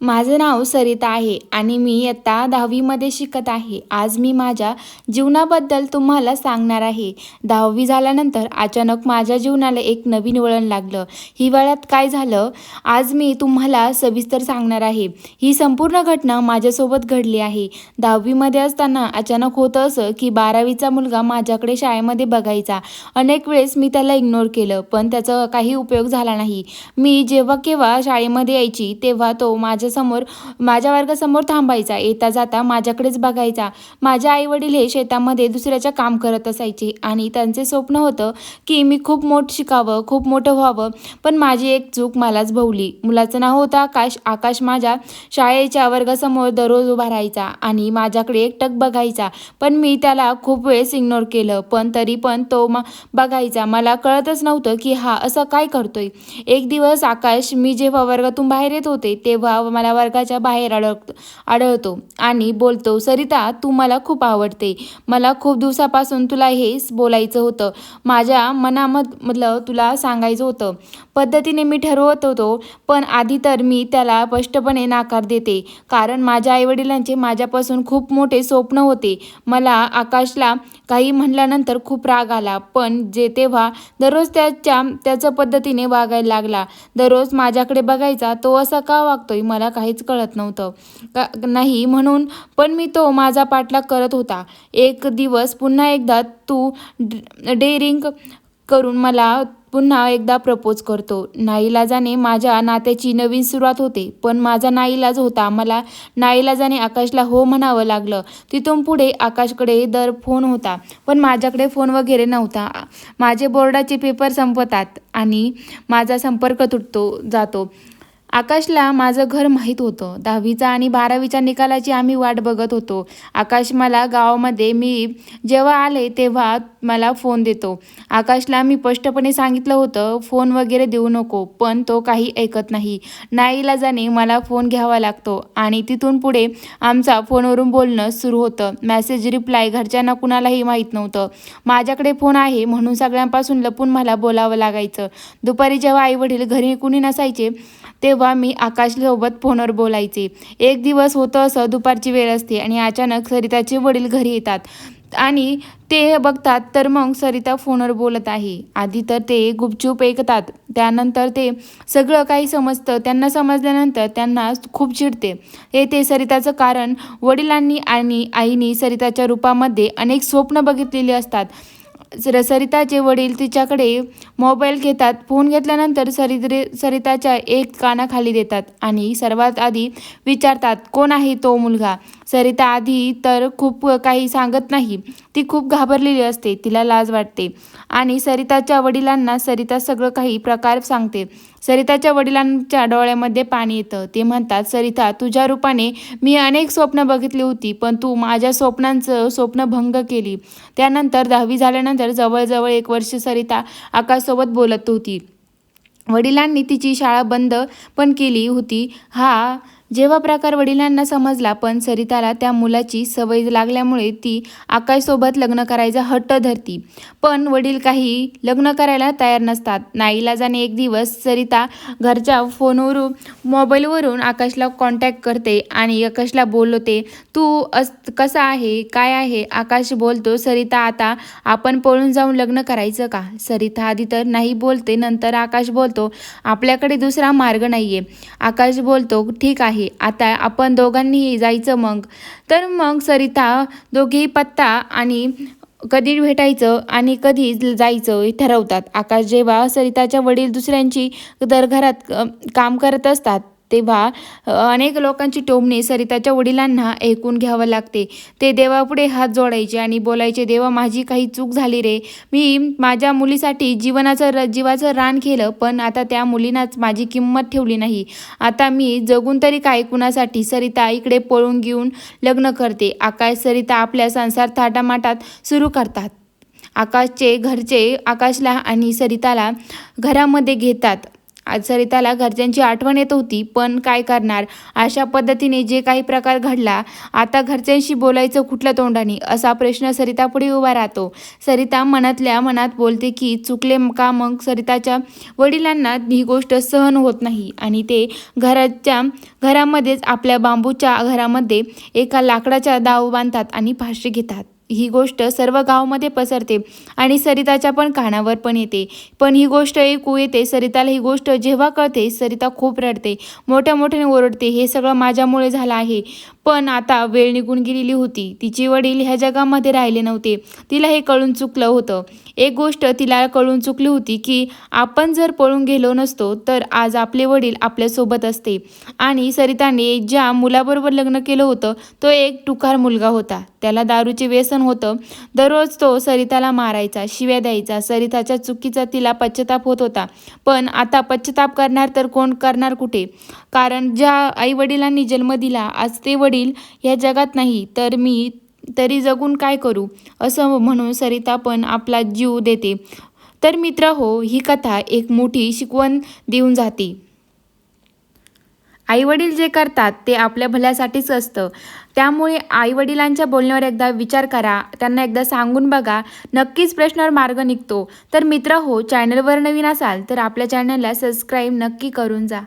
माझं नाव सरिता आहे आणि मी इयत्ता दहावीमध्ये शिकत आहे. आज मी माझ्या जीवनाबद्दल तुम्हाला सांगणार आहे. दहावी झाल्यानंतर अचानक माझ्या जीवनाला एक नवीन वळण लागलं. हिवाळ्यात काय झालं? आज मी तुम्हाला सविस्तर सांगणार आहे. ही संपूर्ण घटना माझ्यासोबत घडली आहे. दहावीमध्ये असताना अचानक होतं असं की बारावीचा मुलगा माझ्याकडे शाळेमध्ये बघायचा. अनेक वेळेस मी त्याला इग्नोर केलं पण त्याचा काही उपयोग झाला नाही. मी जेव्हा केव्हा शाळेमध्ये यायची तेव्हा तो माझ्यासमोर माझ्या वर्गासमोर थांबायचा येता जाता माझ्याकडेच बघायचा. माझ्या आईवडील हे शेतामध्ये दुसऱ्याच्या काम करत असायचे आणि त्यांचे स्वप्न होतं की मी खूप मोठं शिकावं खूप मोठं व्हावं. पण माझी एक चूक मलाच भोवली. मुलाचं नाव होतं आकाश आकाश माझ्या शाळेच्या वर्गासमोर दररोज उभा राहायचा आणि माझ्याकडे एकटक बघायचा. पण मी त्याला खूप वेळेस इग्नोर केलं. पण तरी पण तो मा बघायचा. मला कळतच नव्हतं की हा असं काय करतोय. एक दिवस आकाश मी जेव्हा वर्गातून बाहेर येत होते तेव्हा मला वर्गाच्या बाहेर अडक आढळतो. आणि बोलतो सरिता तू मला खूप आवडते. मला खूप दिवसापासून तुला हेच बोलायचं होतं. माझ्या मनामधलं तुला सांगायचं होतं. पद्धतीने मी ठरवत होतो पण आधी तर मी त्याला स्पष्टपणे नाकार देते. कारण माझ्या आईवडिलांचे माझ्यापासून खूप मोठे स्वप्न होते. मला आकाशला काही म्हणल्यानंतर खूप राग आला पण जे तेव्हा दररोज त्याच्या त्याचं पद्धतीने वागायला लागला. दररोज माझ्याकडे बघायचा तो असा का वागतोय? मला काहीच कळत नव्हतं. का नाही म्हणून पण मी तो माझा पाठलाग करत होता. एक दिवस पुन्हा एकदा तू डेअरिंग करून मला पुन्हा एकदा प्रपोज करतो. नाईलाजाने माझ्या नात्याची नवीन सुरुवात होते पण माझा नाईलाज होता. मला नाईलाजाने आकाशला हो म्हणावं लागलं. तिथून पुढे आकाशकडे दर फोन होता पण माझ्याकडे फोन वगैरे नव्हता. माझे बोर्डाचे पेपर संपतात आणि माझा संपर्क तुटतो जातो. आकाशला माझं घर माहीत होतं. दहावीचा आणि बारावीच्या निकालाची आम्ही वाट बघत होतो. आकाश मला गावामध्ये मी जेव्हा आले तेव्हा मला फोन देतो. आकाशला मी स्पष्टपणे सांगितलं होतं फोन वगैरे देऊ नको पण तो काही ऐकत नाही. नाईला जाणे मला फोन घ्यावा लागतो. आणि तिथून पुढे आमचा फोनवरून बोलणं सुरू होतं. मॅसेज रिप्लाय घरच्यांना कुणालाही माहीत नव्हतं. माझ्याकडे फोन आहे म्हणून सगळ्यांपासून लपून मला बोलावं लागायचं. दुपारी जेव्हा आईवडील घरी कुणी नसायचे तेव्हा मी आकाशसोबत फोनवर बोलायचे. एक दिवस होतं असं दुपारची वेळ असते आणि अचानक सरिताचे वडील घरी येतात. आणि ते बघतात तर मग सरिता फोनवर बोलत आहे. आधी तर ते गुपचूप ऐकतात त्यानंतर ते सगळं काही समजतं. त्यांना समजल्यानंतर त्यांना खूप चिडते. हे ते सरिताचं कारण. वडिलांनी आणि आईनी सरिताच्या रूपामध्ये अनेक स्वप्न बघितलेली असतात. सर सरिताचे वडील तिच्याकडे मोबाईल घेतात. फोन घेतल्यानंतर सरिद्रे सरिताच्या एक कानाखाली देतात आणि सर्वात आधी विचारतात कोण आहे तो मुलगा? सरिता आधी तर खूप काही सांगत नाही. ती खूप घाबरलेली असते तिला लाज वाटते. आणि सरिताच्या वडिलांना सरिता सगळं काही प्रकार सांगते. सरिताच्या वडिलांच्या डोळ्यामध्ये पाणी येतं. ते म्हणतात सरिता तुझ्या रूपाने मी अनेक स्वप्न बघितली होती पण तू माझ्या स्वप्नांचं स्वप्न भंग केली. त्यानंतर दहावी झाल्यानंतर जवळजवळ एक वर्ष सरिता आकाशसोबत बोलत होती. वडिलांनी तिची शाळा बंद पण केली होती. हा जेव्हा प्रकार वडिलांना समजला पण सरिताला त्या मुलाची सवय लागल्यामुळे ती आकाशसोबत लग्न करायचा हट्ट धरती. पण वडील काही लग्न करायला तयार नसतात. नाईलाजाने एक दिवस सरिता घरच्या फोनवरून मोबाईलवरून आकाशला कॉन्टॅक्ट करते आणि आकाशला बोलवते तू अस कसा आहे? काय आहे? आकाश बोलतो सरिता आता आपण पळून जाऊन लग्न करायचं का? सरिता आधी तर नाही बोलते नंतर आकाश बोलतो आपल्याकडे दुसरा मार्ग नाही आहे आकाश बोलतो ठीक आहे आहे. आता आपण दोघांनीही जायचं मग. तर मग सरिता दोघेही पत्ता आणि कधी भेटायचं आणि कधी जायचं हे ठरवतात. आकाश जेव्हा सरिताच्या वडील दुसऱ्यांची दर घरात काम करत असतात तेव्हा अनेक लोकांची टोमणे सरिताच्या वडिलांना ऐकून घ्यावं लागते. ते देवापुढे हात जोडायचे आणि बोलायचे देवा माझी काही चूक झाली रे. मी माझ्या मुलीसाठी जीवनाचं र जीवाचं रान केलं पण आता त्या मुलीनाच माझी किंमत ठेवली नाही. आता मी जगून तरी काय कुणासाठी सरिता इकडे पळून घेऊन लग्न करते. आकाश सरिता आपल्या संसार थाटामाटात सुरू करतात. आकाशचे घरचे आकाशला आणि सरिताला घरामध्ये घेतात. आज सरिताला घरच्यांची आठवण येत होती पण काय करणार? अशा पद्धतीने जे काही प्रकार घडला आता घरच्यांशी बोलायचं कुठल्या तोंडाने? असा प्रश्न सरितापुढे उभा राहतो. सरिता मनातल्या मनात बोलते की चुकले का मग? सरिताच्या वडिलांना ही गोष्ट सहन होत नाही आणि ते घराच्या घरामध्येच आपल्या बांबूच्या घरामध्ये एका लाकडाच्या दाव बांधतात आणि फाशी घेतात. ही गोष्ट सर्व गावामध्ये पसरते आणि सरिताच्या पण कानावर पण येते. पण ही गोष्ट ऐकू येते सरिताला ही गोष्ट जेव्हा कळते सरिता खूप रडते मोठ्या मोठ्याने ओरडते हे सगळं माझ्यामुळे झालं आहे. पण आता वेळ निघून गेलेली होती. तिचे वडील ह्या जगामध्ये राहिले नव्हते. तिला हे कळून चुकलं होतं. एक गोष्ट तिला कळून चुकली होती की आपण जर पळून गेलो नसतो तर आज आपले वडील आपल्यासोबत असते. आणि सरिताने ज्या मुलाबरोबर लग्न केलं होतं तो एक टुकार मुलगा होता. त्याला दारूचे व्यसन होतं. दररोज तो सरिताला मारायचा शिव्या द्यायचा सरिताच्या चुकीचा तिला पश्चाताप होत होता. पण आता पश्चाताप करणार तर कोण करणार कुठे? कारण ज्या आईवडिलांनी जन्म दिला आज ते वडील या जगात नाही तर मी तरी जगून काय करू? असं म्हणून सरिता पण आपला जीव देते. तर मित्र हो ही कथा एक मोठी शिकवण देऊन जाते. आईवडील जे करतात ते आपल्या भल्यासाठीच असतं. त्यामुळे आईवडिलांच्या बोलण्यावर एकदा विचार करा. त्यांना एकदा सांगून बघा. नक्कीच प्रश्नावर मार्ग निघतो. तर मित्र हो चॅनलवर नवीन असाल तर आपल्या चॅनलला सबस्क्राईब नक्की करून जा.